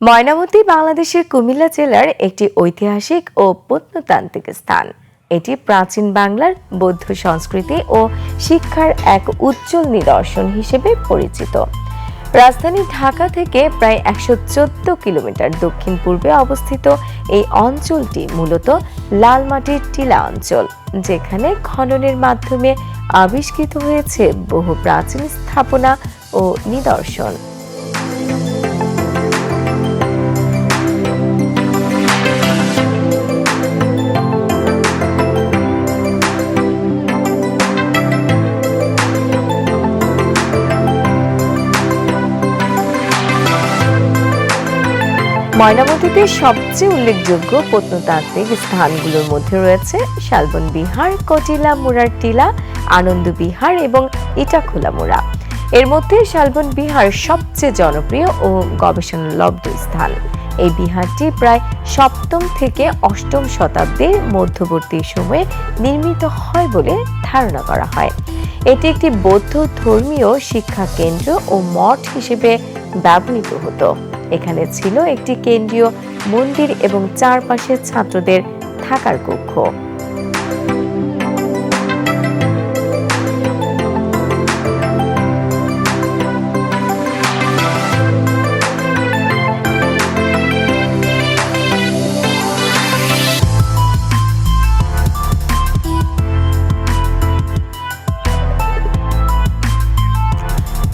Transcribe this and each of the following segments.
ময়নামতি, বাংলাদেশের কুমিল্লা জেলার একটি ঐতিহাসিক ও প্রত্নতান্ত্রিক স্থান। এটি প্রাচীন বাংলার বৌদ্ধ সংস্কৃতি ও শিক্ষার এক উজ্জ্বল নিদর্শন হিসেবে পরিচিত। রাজধানী ঢাকা থেকে প্রায় একশো চোদ্দ কিলোমিটার দক্ষিণ পূর্বে অবস্থিত এই অঞ্চলটি মূলত লাল মাটির টিলা অঞ্চল, যেখানে খননের মাধ্যমে আবিষ্কৃত হয়েছে বহু প্রাচীন স্থাপনা ও নিদর্শন। ময়নামতিতে সবচেয়ে উল্লেখযোগ্য প্রত্নতাত্ত্বিক স্থানগুলোর মধ্যে রয়েছে শালবন বিহার, কটিলা মুরার টিলা, আনন্দ বিহার এবং ইটাখোলা মুড়া এর মধ্যে শালবন বিহার সবচেয়ে জনপ্রিয় ও গবেষণালব্ধ স্থান। এই বিহারটি প্রায় সপ্তম থেকে অষ্টম শতাব্দীর মধ্যবর্তী সময়ে নির্মিত হয় বলে ধারণা করা হয়। এটি একটি বৌদ্ধ ধর্মীয় শিক্ষা কেন্দ্র ও মঠ হিসেবে ব্যবহৃত হতো। এখানে ছিল একটি কেন্দ্রীয় মন্দির এবং চারপাশে ছাত্রদের থাকার কক্ষ।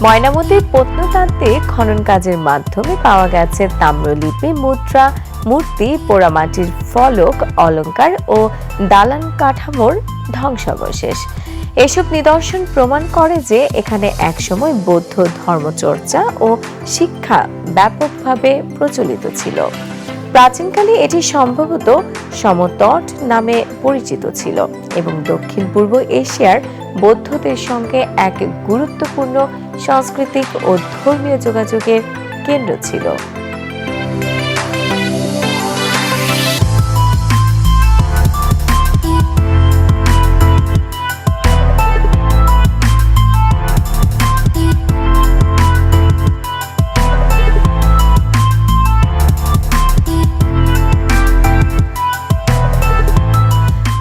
ময়নামতির প্রত্নতান্ত্রিক খনন কাজের মাধ্যমে পাওয়া গেছে তাম্রলিপি, মুদ্রা, মূর্তি, পোড়ামাটির ফলক অলংকার ও দালান কাঠামোর ধ্বংসাবশেষ। এসব নিদর্শন প্রমাণ করে যে এখানে একসময় বৌদ্ধ ধর্মচর্চা ও শিক্ষা ব্যাপকভাবে প্রচলিত ছিল। প্রাচীনকালে এটি সম্ভবত সমতট নামে পরিচিত ছিল এবং দক্ষিণ পূর্ব এশিয়ার বৌদ্ধদের সঙ্গে এক গুরুত্বপূর্ণ সাংস্কৃতিক ও ধর্মীয় যোগাযোগের কেন্দ্র ছিল।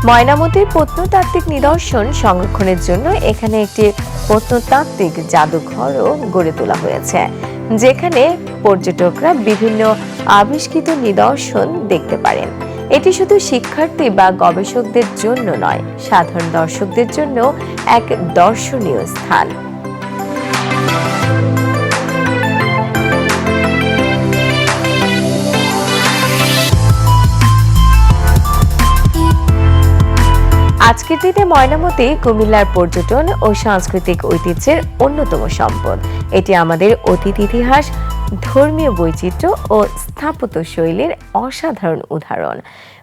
ময়নামতির প্রত্নতাত্ত্বিক নিদর্শন সংরক্ষণের জন্য এখানে একটি প্রত্নতাত্ত্বিক জাদুঘরও গড়ে তোলা হয়েছে, যেখানে পর্যটকরা বিভিন্ন আবিষ্কৃত নিদর্শন দেখতে পারেন। এটি শুধু শিক্ষার্থী বা গবেষকদের জন্য নয়, সাধারণ দর্শকদের জন্য এক দর্শনীয় স্থান। আজকের দিনে ময়নামতি, কুমিল্লার পর্যটন ও সাংস্কৃতিক ঐতিহ্যের অন্যতম সম্পদ। এটি আমাদের অতীত ইতিহাস, ধর্মীয় বৈচিত্র্য ও স্থাপত্য শৈলীর অসাধারণ উদাহরণ।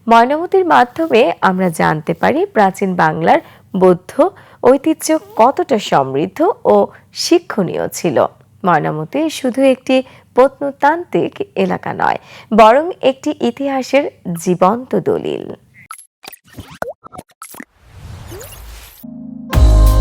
ময়নামতির মাধ্যমে আমরা জানতে পারি প্রাচীন বাংলার বৌদ্ধ ঐতিহ্য কতটা সমৃদ্ধ ও শিক্ষণীয় ছিল। ময়নামতি শুধু একটি প্রত্নতান্ত্রিক এলাকা নয়, বরং একটি ইতিহাসের জীবন্ত দলিল।